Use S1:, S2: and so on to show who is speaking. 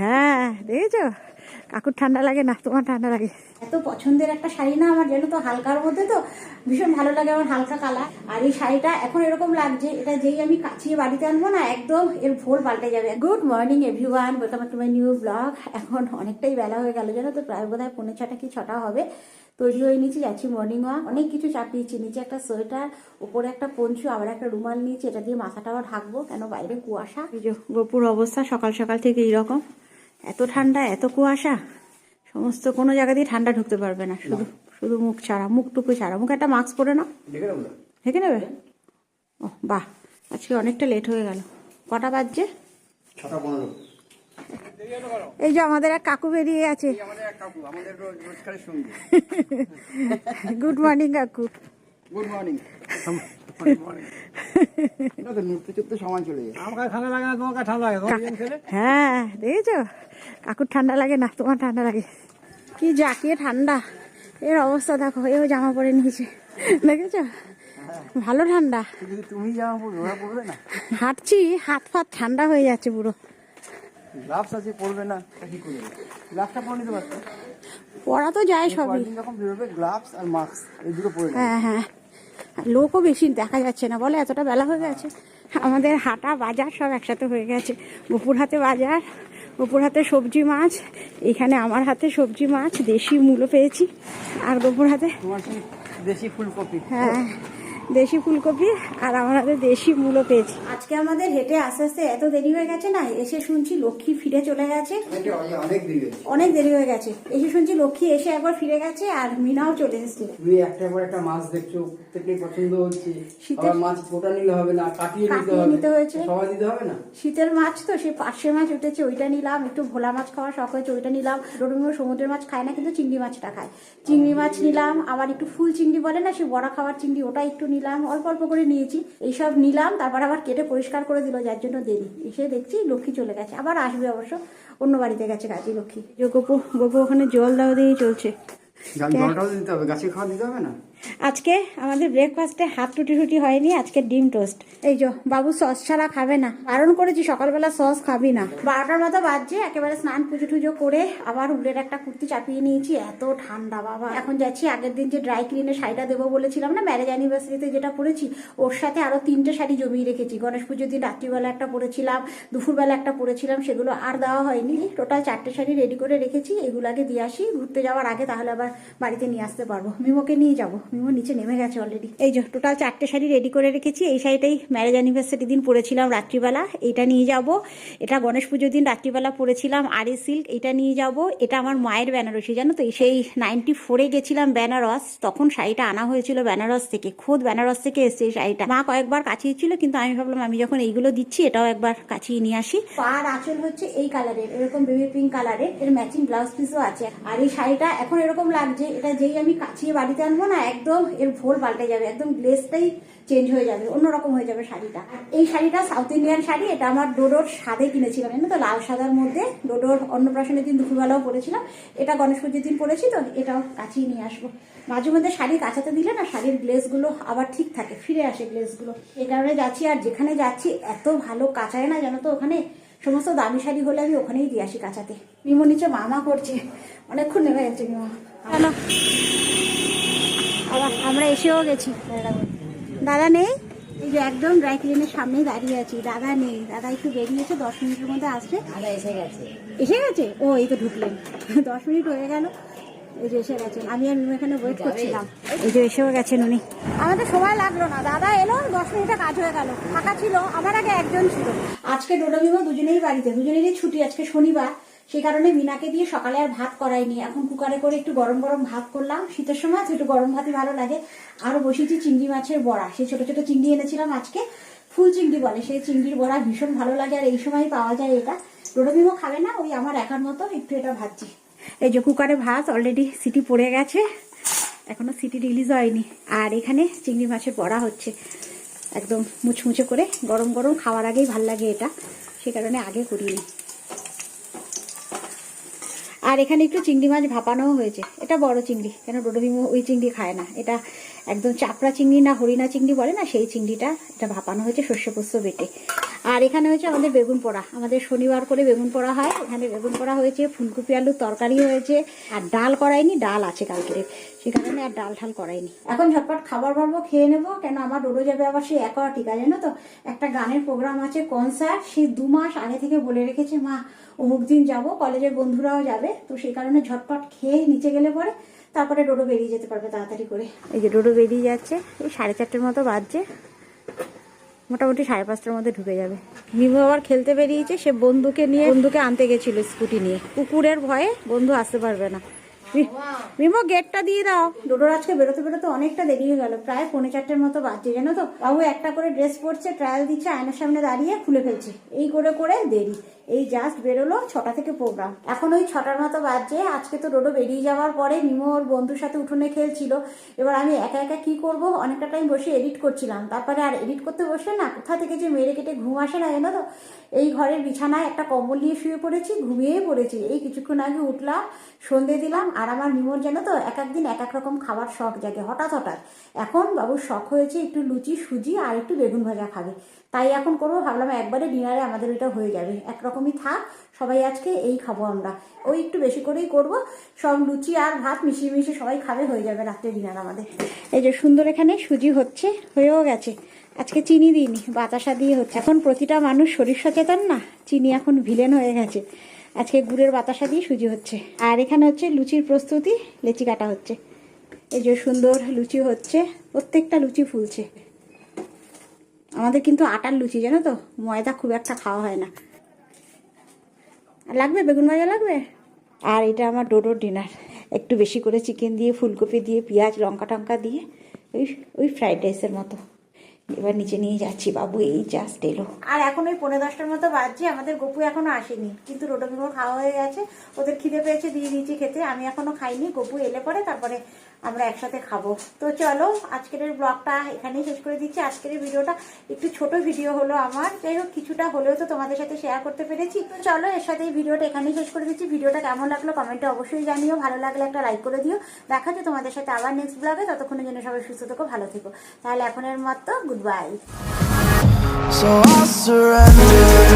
S1: হ্যাঁ দেখেছ? কাকুর ঠান্ডা লাগে না তোমার ঠান্ডা লাগে। এত পছন্দের একটা শাড়ি না আমার যেন তো হালকার মধ্যে তো ভীষণ ভালো লাগে আমার হালকা কালার। আর এই শাড়িটা এখন এরকম লাগছে এটা যেই আমি কাচিয়ে বাড়িতে আনব না একদম এর ভোর পাল্টে যাবে। Good morning everyone welcome to my new blog এখন অনেকটাই বেলা হয়ে গেল জানো তো প্রায় বোধ হয় পৌনে ছটা কি ছটা হবে। তৈরি হয়ে নিয়েছি যাচ্ছি মর্নিং ওয়াক অনেক কিছু চাপিয়েছি নিচে একটা সোয়েটার উপরে একটা পঞ্চু আবার একটা রুমাল নিয়েছি এটা দিয়ে মাথাটাও ঢাকবো কেন বাইরে কুয়াশা? এই যে গোপুর অবস্থা সকাল সকাল থেকে এইরকম এত ঠান্ডা এত কুয়াশা সমস্ত কোনো জায়গা দিয়ে ঠান্ডা ঢুকতে পারবে না শুধু শুধু মুখ ছাড়া মুখটুকু ছাড়া। মুখে একটা মাস্ক পরে নাও।
S2: দেখে না?
S1: ঢেকে নেবে? ও বাহ আজকে অনেকটা লেট হয়ে গেল। কটা বাজছে?
S2: ছটা পনেরো।
S1: এই যে আমাদের এক কাকু বেরিয়ে আছে
S2: আমাদের এক কাকু আমাদের রোজ রোজকারের সঙ্গে।
S1: গুড মর্নিং কাকু।
S2: গুড মর্নিং
S1: হ্যাঁ দেখেছ? কাকুর ঠান্ডা লাগে না তোমার ঠান্ডা লাগে। কি জাকিয়ে ঠান্ডা। এর অবস্থা দেখো এও জামা পরে নিয়েছে। দেখেছ? ভালো ঠান্ডা।
S2: তুমি জামা পড়বে না।
S1: হাঁটছি হাত ফাত ঠান্ডা হয়ে যাচ্ছে পুরো।
S2: গ্লাভস আছে পড়বে না কি করবে গ্লাভসটা পরে নিতে পারতো?
S1: পড়া তো যায় সবই।
S2: বেরোবে গ্লাভস আর মাস্ক এই দুটো পরে
S1: হ্যাঁ হ্যাঁ। লোকও বেশি দেখা যাচ্ছে না বলে এতটা বেলা হয়ে গেছে। আমাদের হাটা বাজার সব একসাথে হয়ে গেছে। গোপুর হাতে বাজার গোপুর হাতে সবজি মাছ এখানে আমার হাতে সবজি মাছ দেশি মূলো পেয়েছি আর গোপুর হাতে
S2: দেশি ফুলকপি?
S1: হ্যাঁ। দেশি ফুলকপি আর আমাদের দেশি মূলো পেয়েছি। আজকে আমাদের হেঁটে আস্তে আস্তে এত দেরি হয়ে গেছে না এসে শুনছি লক্ষ্মী ফিরে চলে গেছে।
S2: অনেক- দেরি হয়েছে।
S1: অনেক দেরি হয়ে গেছে। এসে শুনছি লক্ষ্মী এসে একবার ফিরে গেছে আর মিনাও চলে এসেছে।
S2: তুমি একটার পর একটা মাছ দেখছ প্রত্যেকের পছন্দ হচ্ছে।
S1: শীতের-
S2: মাছ গোটা নিলে হবে না কাটিয়ে নিতে হবে।
S1: নিতে হয়েছে।
S2: সবাই দিতে হবে না?
S1: শীতের মাছ তো সেই পার্শে মাছ উঠেছে ওইটা নিলাম। একটু ভোলা মাছ খাওয়া শখ হয়েছে ওইটা নিলাম। রবীন্দ্র সমুদ্রের মাছ খায় না কিন্তু চিংড়ি মাছটা খায়। চিংড়ি মাছ নিলাম আবার একটু ফুল চিংড়ি বলে না সে বড়া খাওয়ার চিংড়ি ওটা একটু নিলাম। অল্প অল্প করে নিয়েছি। এইসব নিলাম তারপর আবার কেটে পরিষ্কার করে দিল যার জন্য দেরি। এসে দেখছি লক্ষ্মী চলে গেছে। আবার আসবে অবশ্য অন্য বাড়িতে গেছে কাজী লক্ষ্মী। যে গোপু গোপু ওখানে জল দাও দিয়েই চলছে।
S2: জলটাও দিতে হবে গাছে খাওয়া দিতে হবে না?
S1: আজকে আমাদের ব্রেকফাস্টে হাত টুটি টুটি হয়নি, আজকে ডিম টোস্ট এই যে, বাবু সস ছাড়া খাবে না। বারণ করেছি, সকালবেলা সস খাবি না। বারোটার মতো বাজছে, একেবারে স্নান পুজো টুজো করে আবার উলের একটা কুর্তি চাপিয়ে নিয়েছি, এত ঠান্ডা বাবা। এখন যাচ্ছি আগের দিন যে ড্রাই ক্লিনের শাড়িটা দেবো বলেছিলাম না ম্যারেজ অ্যানিভার্সারিতে যেটা পরেছি, ওর সাথে আরও তিনটে শাড়ি জমিয়ে রেখেছি। গণেশ পুজোর দিন রাত্রিবেলা একটা পরেছিলাম, দুপুরবেলা একটা পরেছিলাম, সেগুলো আর দেওয়া হয়নি। টোটাল চারটে শাড়ি রেডি করে রেখেছি এগুলো আগে দিয়ে আসি, ঘুরতে যাওয়ার আগে তাহলে আবার বাড়িতে নিয়ে আসতে পারব। মিমোকে নিয়ে যাব। মিমো নিচে নেমে গেছে অলরেডি এই যে টোটাল চারটে শাড়ি রেডি করে রেখেছি। এই শাড়িটাই ম্যারেজ অ্যানিভার্সারি দিন পরেছিলাম রাত্রিবেলা। এইটা নিয়ে যাব। এটা গণেশ পুজোর দিন রাত্রিবেলা পরেছিলাম আরে সিল্ক এটা নিয়ে যাব। এটা আমার মায়ের বেনারসি, জানো তো? সেই নাইনটি ফোরে গেছিলাম বেনারস। তখন শাড়িটা আনা হয়েছিল বেনারস থেকে। খোদ বেনারস থেকে এসছে এই শাড়িটা। মা কয়েকবার কাছিয়ে ছিল, কিন্তু আমি ভাবলাম, আমি যখন এইগুলো দিচ্ছি, এটাও একবার কাছিয়ে নিয়ে আসি। আর আঁচল হচ্ছে এই কালারের এরকম বেবি পিঙ্ক কালারের এর ম্যাচিং ব্লাউজ পিসও আছে। আর এই শাড়িটা এখন এরকম লাগছে, এটা যেই আমি কাছিয়ে বাড়িতে আনব না একদম এর ভোর পাল্টে যাবে, একদম গ্লেসটাই চেঞ্জ হয়ে যাবে, অন্যরকম হয়ে যাবে শাড়িটা। এই শাড়িটা সাউথ ইন্ডিয়ান শাড়ি, এটা আমার ডোডোর সাদে কিনেছিলাম, জানো তো? লাল সাদার মধ্যে ডোডোর অন্নপ্রাশনের দিন দুপুরবেলাও পরেছিলাম, এটা গণেশ পুজোর দিন পরেছি তো, এটাও কাছিয়ে নিয়ে আসব। মাঝে মধ্যে শাড়ি কাঁচাতে দিলে না, শাড়ির গ্লেসগুলো আবার ঠিক থাকে, ফিরে আসে গ্লেসগুলো এই কারণে যাচ্ছি, আর যেখানে যাচ্ছি, এত ভালো কাঁচায় না, জানো তো? ওখানে সমস্ত দামি শাড়ি হলে আমি ওখানেই দিয়ে আসি কাঁচাতে। মিমো নিচে মামা করছে, অনেকক্ষণ নেমে গেছে মিমা। এসেও গেছি। দাদা নেই? এই যে একদম ড্রাই ক্লিনের সামনেই দাঁড়িয়ে আছি। দাদা নেই। দাদা একটু বেরিয়েছে দশ মিনিটের মধ্যে আসবে।
S3: দাদা এসে গেছে।
S1: এসে গেছে? ও এই তো ঢুকলেন। দশ মিনিট হয়ে গেল। এই যে এসে গেছেন আমি আর মিমু এখানে ওয়েট করছিলাম। এই যে এসেও গেছেন উনি। আমাদের সময় লাগল না। দাদা এলো দশ মিনিটে কাজ হয়ে গেল। ফাঁকা ছিল। আমার আগে একজন ছিল। আজকে ডোডো মিমো দুজনেই বাড়িতে। দুজনেরই ছুটি আজকে শনিবার। সেই কারণে মিনাকে দিয়ে সকালে আর ভাত করাইনি। এখন কুকারে করে একটু গরম গরম ভাত করলাম। শীতের সময় একটু গরম ভাতই ভালো লাগে, আরও বসিয়েছি চিংড়ি মাছের বড়া, সেই ছোট ছোট চিংড়ি এনেছিলাম আজকে, ফুল চিংড়ি বলে। সেই চিংড়ির বড়া ভীষণ ভালো লাগে আর এই সময় পাওয়া যায় এটা। ডোডো মিমো খাবে না, ওই আমার একার মতো একটু এটা ভাজছি। এই যে কুকারে ভাত অলরেডি সিটি পড়ে গেছে, এখনও সিটি রিলিজ হয়নি। আর এখানে চিংড়ি মাছের বড়া হচ্ছে, একদম মুচমুচে করে গরম গরম খাওয়ার আগেই ভালো লাগে এটা। সে কারণে আগে করিনি। আর এখানে একটু চিংড়ি মাছ ভাপানোও হয়েছে। এটা বড় চিংড়ি, কেন? ডোডোবিমো ওই চিংড়ি খায় না। এটা একদম চাপড়া চিংড়ি না হরিণা চিংড়ি বলে না, সেই চিংড়িটা এটা ভাপানো হয়েছে শস্য পোস্ত বেটে। আর এখানে হয়েছে আমাদের বেগুন পোড়া। আমাদের শনিবার করে বেগুন পোড়া হয়। এখানে বেগুন পোড়া হয়েছে, ফুলকপি আলুর তরকারি হয়েছে, আর ডাল করাইনি, ডাল আছে কালকে। সে কারণে আর ডাল ঠাল করাইনি। এখন ঝটপট খাবার বাড়বো খেয়ে নেব, কেন আমার ডোডো যাবে আবার সে সেই অ্যাকোয়াটিকা জানো তো? একটা গানের প্রোগ্রাম আছে, কনসার্ট, সে দু মাস আগে থেকে বলে রেখেছে, মা, অমুক দিন যাব, কলেজের বন্ধুরাও যাবে। তো সেই কারণে ঝটপট খেয়ে নিচে গেলে পরে তারপরে ডোডো বেরিয়ে যেতে পারবে তাড়াতাড়ি করে। এই যে ডোডো বেরিয়ে যাচ্ছে এই সাড়ে চারটের মতো বাজছে মোটামুটি সাড়ে পাঁচটার মধ্যে ঢুকে যাবে। মিমু আবার খেলতে বেরিয়েছে সে বন্ধুকে নিয়ে বন্ধুকে আনতে গেছিল স্কুটি নিয়ে। কুকুরের ভয়ে বন্ধু আসতে পারবে না। মি- মিমো গেটটা দিয়ে দাও। ডোডোর আজকে বেরোতে বেরোতে অনেকটা দেরি হয়ে গেল। প্রায় পৌনে চারটের মতো বাজছে, জানো তো? বাবু একটা করে ড্রেস পরছে ট্রায়াল দিচ্ছে, আয়নার সামনে দাঁড়িয়ে খুলে ফেলছে। এই করে করে দেরি। এই জাস্ট বেরোলো ছটা থেকে প্রোগ্রাম এখন ওই ছটার মতো বাজছে। আজকে তো ডোডো বেরিয়ে যাওয়ার পরে মিমো ওর বন্ধুর সাথে উঠোনে খেলছিল। এবার আমি একা একা কি করব? অনেকটা টাইম বসে এডিট করছিলাম। তারপরে আর এডিট করতে বসলে না, কোথা থেকে যে মেরে কেটে ঘুম আসে না জানো তো? এই ঘরের বিছানায় একটা কম্বল নিয়ে শুয়ে পড়েছি, ঘুমিয়েই পড়েছি। এই কিছুক্ষণ আগে উঠলাম, সন্ধে দিলাম আর আমার মিমোর জানো তো, এক একদিন এক এক রকম খাবার শখ জাগে, হঠাৎ হঠাৎ। এখন বাবুর শখ হয়েছে একটু লুচি, সুজি আর একটু বেগুন ভাজা খাবে। তাই এখন করব, ভাবলাম একবারে ডিনারে আমাদের এটা হয়ে যাবে। একরকমই থাক, সবাই আজকে এই খাব আমরা। ওই একটু বেশি করেই করব, সব লুচি আর ভাত মিশিয়ে মিশিয়ে সবাই খাবে, হয়ে যাবে রাত্রে ডিনার আমাদের। এই যে সুন্দর এখানে সুজি হচ্ছে, হয়েও গেছে। আজকে চিনি দিইনি, বাতাসা দিয়ে হচ্ছে। এখন প্রতিটা মানুষ শরীর সচেতন না, চিনি এখন ভিলেন হয়ে গেছে। আজকে গুড়ের বাতাসা দিয়ে সুজি হচ্ছে। আর এখানে হচ্ছে লুচির প্রস্তুতি, লেচি কাটা হচ্ছে। এই যে সুন্দর লুচি হচ্ছে, প্রত্যেকটা লুচি ফুলছে। আমাদের কিন্তু আটার লুচি, জানো তো? ময়দা খুব একটা খাওয়া হয় না। লাগবে? বেগুন ভাজা লাগবে? আর এটা আমার ডোডোর ডিনার। একটু বেশি করে চিকেন দিয়ে, ফুলকপি দিয়ে, পেঁয়াজ লঙ্কা টঙ্কা দিয়ে ওই ওই ফ্রাইড রাইসের মতো। এবার নিচে নিয়ে যাচ্ছি বাবু, এই জাস্ট এলো। আর এখন ওই পনেরো দশটার মতো বাজছে, আমাদের গপু এখনও আসেনি। কিন্তু রোটো খাওয়া হয়ে গেছে, ওদের খিদে পেয়েছে, দিয়ে দিয়েছি খেতে। আমি এখনও খাইনি, গপু এলে পরে, তারপরে আমরা একসাথে খাব। তো চলো, আজকের ব্লগটা এখানেই শেষ করে দিচ্ছি। আজকের ভিডিওটা একটু ছোট ভিডিও হলো আমার। যাই হোক, কিছুটা হলেও তো তোমাদের সাথে শেয়ার করতে পেরেছি। তো চলো, এর সাথে এই ভিডিওটা এখানেই শেষ করে দিচ্ছি। ভিডিওটা কেমন লাগল কমেন্টে অবশ্যই জানিও। ভালো লাগলে একটা লাইক করে দিও। দেখা হচ্ছে তোমাদের সাথে আবার নেক্সট ব্লগে ততক্ষণের জন্য সবাই সুস্থ থেকো, ভালো থেকো। তাহলে এখনের মতো good bye
S3: So I'll surrender.